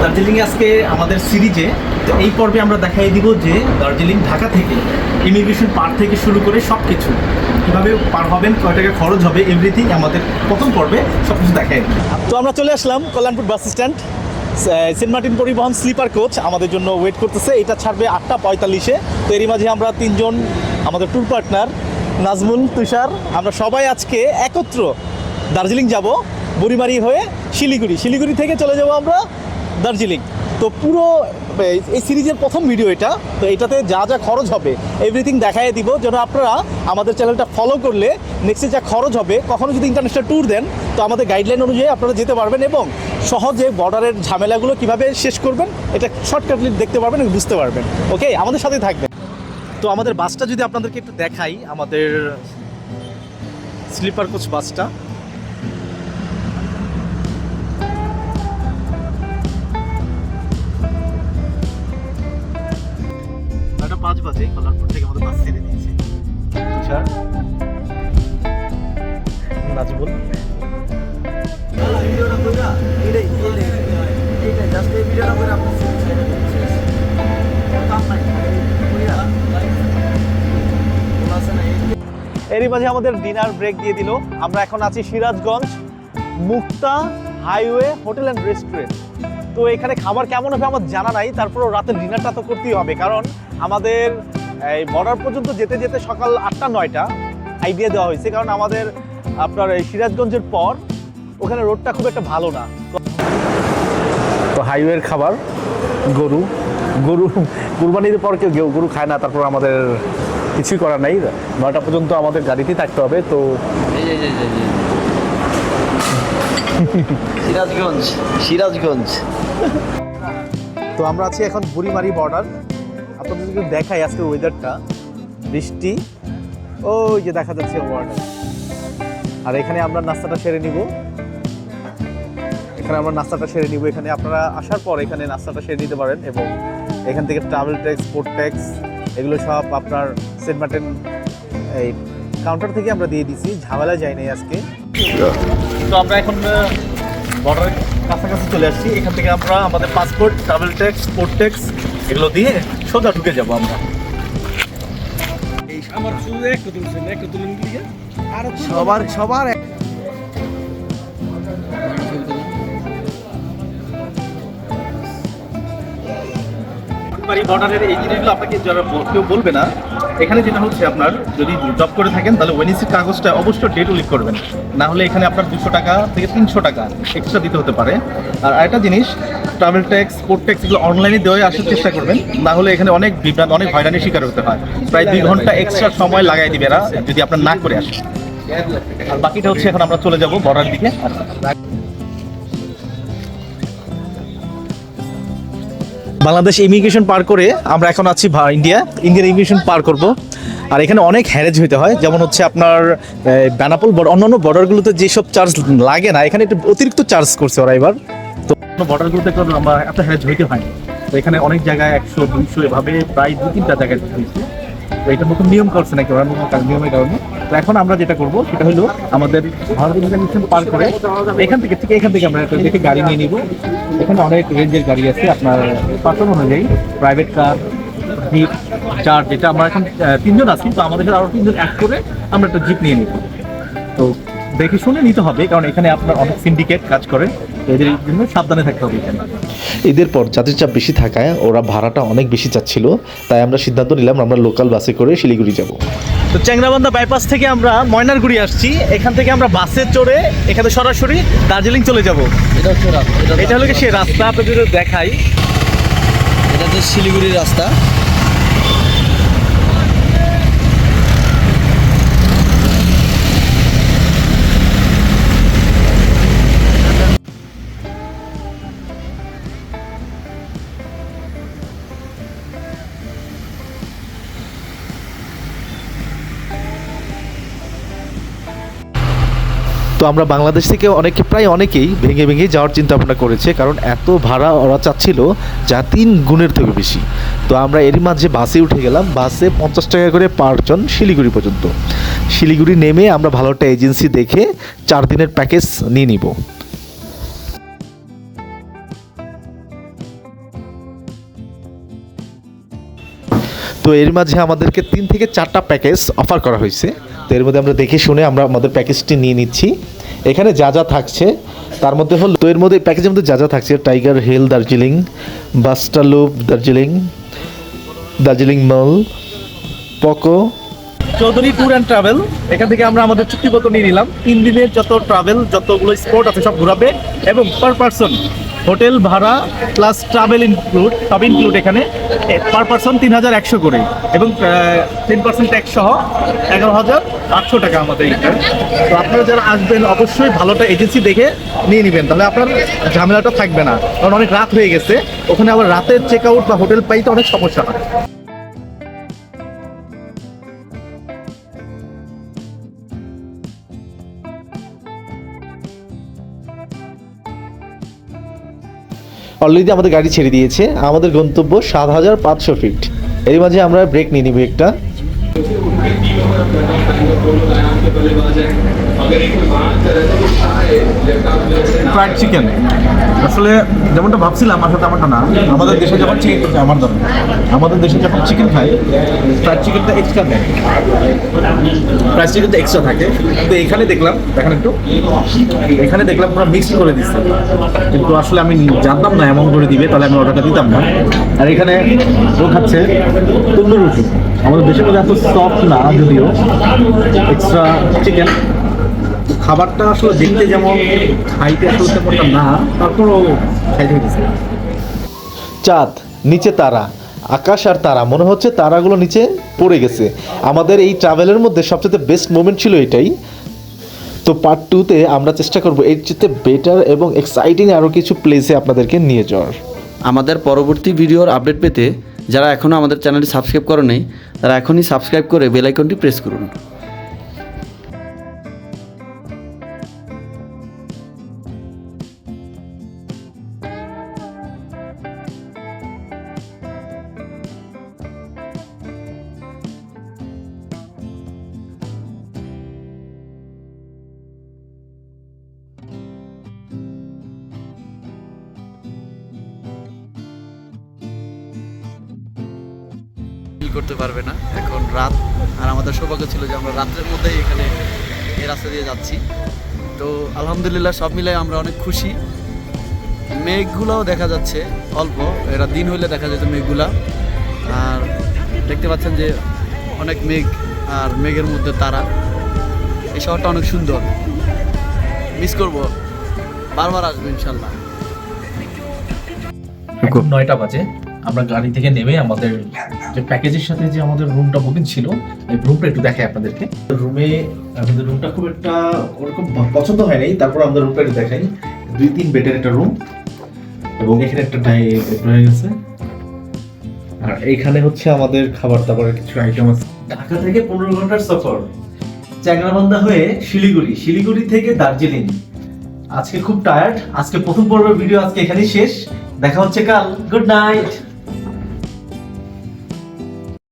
দার্জিলিং আজকে আমাদের সিরিজে তো এই পর্বে আমরা দেখাই দিব যে দার্জিলিং ঢাকা থেকে ইমিগ্রেশন পার থেকে শুরু করে সব কিছু কীভাবে পার হবেন কয় টাকা খরচ হবে এভরিথিং আমাদের প্রথম পর্বে সব কিছু দেখাই। তো আমরা চলে আসলাম Kalyanpur bus stand. Saint Martin Paribahan sleeper coach আমাদের জন্য ওয়েট করতেছে। এটা ছাড়বে আটটা পঁয়তাল্লিশে। তো এরই মাঝে আমরা তিনজন আমাদের ট্যুর পার্টনার নাজমুল তুষার আমরা সবাই আজকে একত্র দার্জিলিং যাব। বুড়িমারি হয়ে শিলিগুড়ি। শিলিগুড়ি থেকে চলে যাব আমরা দার্জিলিং। তো পুরো, এই- সিরিজের প্রথম ভিডিও এটা। তো এটাতে যা যা খরচ হবে এভরিথিং দেখাই দিব। যেন আপনারা আমাদের চ্যানেলটা ফলো করলে নেক্সটে যা খরচ হবে কখনও যদি ইন্টারন্যাশনাল ট্যুর দেন, তো আমাদের গাইডলাইন অনুযায়ী আপনারা যেতে পারবেন এবং সহজে বর্ডারের ঝামেলাগুলো কীভাবে শেষ করবেন, এটা শর্টকাটলি দেখতে পারবেন এবং বুঝতে পারবেন। ওকে আমাদের সাথে থাকবেন। তো আমাদের বাসটা যদি আপনাদেরকে একটু দেখাই, আমাদের স্লিপার কোচ বাসটা পাঁচ বাজে কল্যাণপুর থেকে আমাদের বাস ছেড়ে দিয়েছে। তুষার নাজবুল এরই মাঝে আমাদের ডিনার ব্রেক দিয়ে দিল। আমরা এখন আছি Sirajganj Mukta highway hotel and restaurant. তো এখানে খাবার কেমন হবে আমার জানা নাই তারপরেও রাতের ডিনারটা তো করতেই হবে কারণ আমাদের এই বর্ডার পর্যন্ত যেতে যেতে সকাল আটটা নয়টা আইডিয়া দেওয়া হয়েছে কারণ আমাদের আপনার এই সিরাজগঞ্জের পর ওখানে রোডটা খুব একটা ভালো না। তো হাইওয়ের খাবার গরু গরু কুরবানির পর কেউ কেউ গরু খায় না তারপর আমাদের কিছুই করার নাই। নয়টা পর্যন্ত আমাদের গাড়িতেই থাকতে হবে তো। সিরাজগঞ্জ সিরাজগঞ্জ। তো আমরা আছি এখন বুড়িমারি বর্ডার। আপনাদের যদি দেখাই আজকের ওয়েদারটা বৃষ্টি, ওই যে দেখা যাচ্ছে বর্ডার আর এখানে আমরা নাস্তাটা সেরে নিব। এখানে আমরা নাস্তাটা সেরে নিব। এখানে আপনারা আসার পর এখানে নাস্তাটা সেরে নিতে পারেন এবং এখান থেকে ট্রাভেল ট্যাক্স পোর্ট ট্যাক্স এগুলো সব আপনার সেন্ট মার্টিন, এই কাউন্টার থেকে আমরা দিয়ে দিছি। ঝামেলা যায় নাই আজকে। তো আমরা এখন বর্ডারের কাছাকাছি চলে আসছি। এখান থেকে আমরা আমাদের passport travel tax port tax এগুলো দিয়ে সোজা ঢুকে যাব আমরা। সবার সবার বর্ডারের এই জিনিসগুলো আপনাকে যারা কেউ বলবে না এখানে যেটা হচ্ছে আপনার, যদি জব করে থাকেন, তাহলে ওয়েনিসির কাগজটা, অবশ্যই ডেট উল্লেখ করবেন। না হলে এখানে আপনার দুশো টাকা থেকে তিনশো টাকা এক্সট্রা দিতে হতে পারে। আর আরেকটা জিনিস ট্রাভেল ট্যাক্স পোর্ট ট্যাক্স এগুলো অনলাইনে দেওয়া আসার চেষ্টা করবেন। না হলে এখানে অনেক বিভ্রান্ত, অনেক হয়রানির শিকার হতে হয়। প্রায় দুই ঘণ্টা এক্সট্রা সময় লাগাই দিবে এরা, যদি আপনার না করে আসে। আর বাকিটা হচ্ছে এখন আমরা চলে যাব বর্ডার দিকে। বাংলাদেশ ইমিগ্রেশন পার করে আমরা এখন আছি ইন্ডিয়া ইন্ডিয়ার ইমিগ্রেশন পার করব। আর এখানে অনেক হ্যারেজ হইতে হয়, যেমন হচ্ছে আপনার বেনাপোল বর্ডার অন্যান্য বর্ডারগুলোতে যেসব চার্জ লাগে না, এখানে একটু অতিরিক্ত চার্জ করছে ওরা এবার। তো বর্ডারগুলোতে আমরা এত হ্যারেজ হইতে হয় তো এখানে অনেক জায়গায় একশো, দুইশো, এভাবে প্রায় দু তিনটা জায়গায় হয়েছে নতুন নিয়ম করছে নাকি? ওরা নতুন নিয়মের কারণে। তো এখন আমরা যেটা করব, সেটা হলো আমাদের পার করে এখান থেকে, ঠিক এখান থেকে আমরা দেখে গাড়ি নিয়ে নিব। এখানে অনেক রেঞ্জের গাড়ি আছে, আপনার পার্সন অনুযায়ী, প্রাইভেট কার, জিপ চার যেটা আমরা এখন তিনজন আছি, তো আমাদের সাথে আরও তিনজন অ্যাড করে আমরা একটা জিপ নিয়ে নিব। তো দেখে শুনে নিতে হবে, কারণ এখানে আপনার অনেক সিন্ডিকেট কাজ করে এদের জন্য সাবধানে থাকতে হবে এখানে। ঈদের পর যাত্রীর চাপ বেশি থাকায় ওরা ভাড়াটা অনেক বেশি চাচ্ছিল তাই আমরা সিদ্ধান্ত নিলাম আমরা লোকাল বাসে করে শিলিগুড়ি যাব। তো চ্যাংরাবান্ধা বাইপাস থেকে আমরা ময়নারগুড়ি আসছি এখান থেকে আমরা বাসে চড়ে এখানে সরাসরি দার্জিলিং চলে যাব। এটা হচ্ছে রাস্তা এটা হলো কি সেই রাস্তা? আপনাদের দেখাই। এটা হচ্ছে শিলিগুড়ির রাস্তা। আমরা বাংলাদেশ থেকে অনেকে, প্রায় অনেকেই ভেঙে ভেঙে যাওয়ার চিন্তা ভাবনা করেছে, কারণ এত ভাড়া ওরা চাচ্ছিল যা তিন গুণের থেকে বেশি। তো আমরা এরই মাঝে বাসে উঠে গেলাম, বাসে পঞ্চাশ টাকা করে পারজন শিলিগুড়ি পর্যন্ত। শিলিগুড়ি নেমে আমরা ভালো একটা এজেন্সি দেখে চার দিনের প্যাকেজ নিয়ে নিব। তো এর মাঝে আমাদেরকে তিন থেকে চারটা প্যাকেজ অফার করা হয়েছে। তো এর মধ্যে আমরা দেখে শুনে আমরা আমাদের প্যাকেজটি নিয়ে নিচ্ছি। এখানে যা যা থাকছে, তার মধ্যে হল তো এর মধ্যে প্যাকেজের মধ্যে যা যা থাকছে টাইগার হিল দার্জিলিং বাস্টালুপ দার্জিলিং দার্জিলিং মল পকো চৌধুরী ট্যুর অ্যান্ড ট্রাভেল এখান থেকে আমরা আমাদের চুক্তিপত্র নিয়ে নিলাম। তিন দিনের যত ট্রাভেল যতগুলো স্পট আছে, সব ঘোরাবে এবং পার পার্সন হোটেল ভাড়া প্লাস ট্রাভেল ইনক্লুড সব ইনক্লুড এখানে। পার পার্সন তিন হাজার একশো করে এবং টেন পার্সেন্ট ট্যাক্স সহ এগারো হাজার আটশো টাকা আমাদের এখানে তো আপনারা যারা আসবেন, অবশ্যই ভালোটা এজেন্সি দেখে নিয়ে নেবেন। তাহলে আপনার ঝামেলাটা থাকবে না। কারণ অনেক রাত হয়ে গেছে। ওখানে আবার রাতের চেক আউট বা হোটেল পাইতে অনেক সমস্যা হয়। অলরেডি আমাদের গাড়ি ছেড়ে দিয়েছে। আমাদের গন্তব্য সাত হাজার পাঁচশো ফিট এর মাঝে আমরা ব্রেক নিয়ে নিব একটা। ফ্রাইড চিকেন আসলে যেমনটা ভাবছিলাম আসলে তেমনটা না। আমাদের দেশে যখন চিকেন আমার ধরুন আমাদের দেশে যখন চিকেন খাই ফ্রাইড চিকেনটা এক্সট্রা দেয়। ফ্রাইড চিকেনটা এক্সট্রা থাকে। কিন্তু এখানে দেখলাম, দেখেন একটু। এখানে দেখলাম পুরো মিক্স করে দিচ্ছে। কিন্তু আসলে আমি জানতাম না এমন করে দিবে, তাহলে আমি অর্ডারটা দিতাম না। আর এখানে ও খাচ্ছে তন্দুর রুটি। আমাদের দেশের মধ্যে এত সফট না যদিও। এক্সট্রা চিকেন খাবারটা আসলে দেখতে যেমন খাইতে আসলে তেমনটা না তারপরও খাইতে হইতেছে। চাঁদ নিচে তারা। আকাশ আর তারা মনে হচ্ছে তারাগুলো নিচে পড়ে গেছে। আমাদের এই ট্রাভেলের মধ্যে সবচেয়ে বেস্ট মোমেন্ট ছিল এটাই। তো পার্ট টুতে আমরা চেষ্টা করব এর চেয়ে বেটার এবং এক্সাইটিং আরও কিছু প্লেসে আপনাদেরকে নিয়ে যাওয়ার। আমাদের পরবর্তী ভিডিওর আপডেট পেতে যারা এখনও আমাদের চ্যানেলটি সাবস্ক্রাইব করে নেই তারা এখনই সাবস্ক্রাইব করে বেলাইকনটি প্রেস করুন। করতে পারবে না। এখন রাত, আর আমাদের সৌভাগ্য ছিল যে আমরা রাত্রের মধ্যেই এখানে এই রাস্তা দিয়ে যাচ্ছি। তো আলহামদুলিল্লাহ সব মিলে আমরা অনেক খুশি। মেঘগুলোও দেখা যাচ্ছে অল্প এটা দিন হইলে দেখা যেত মেঘগুলা। আর দেখতে পাচ্ছেন যে অনেক মেঘ আর মেঘের মধ্যে তারা। এই শহরটা অনেক সুন্দর। মিস করব। বারবার আসব ইনশাল্লাহ। নয়টা বাজে। আমরা গাড়ি থেকে নেমে আমাদের যে প্যাকেজের সাথে যে আমাদের রুমটা বুকিং ছিল এই রুমটা একটু দেখাই আপনাদেরকে। রুমে আমাদের রুমটা খুব একটা ওরকম পছন্দ হয় নাই তারপর আমাদের রুমটা একটু দেখাই। দুই তিন বেডের একটা রুম এবং এখানে একটা ডাই রয়ে গেছে আর এইখানে হচ্ছে আমাদের খাবার দাবারের কিছু আইটেম আছে। ঢাকা থেকে পনেরো ঘণ্টার সফর। চ্যাংরাবান্ধা হয়ে শিলিগুড়ি শিলিগুড়ি থেকে দার্জিলিং। আজকে খুব টায়ার্ড আজকে প্রথম পর্বের ভিডিও আজকে এখানেই শেষ। দেখা হচ্ছে কাল। Good night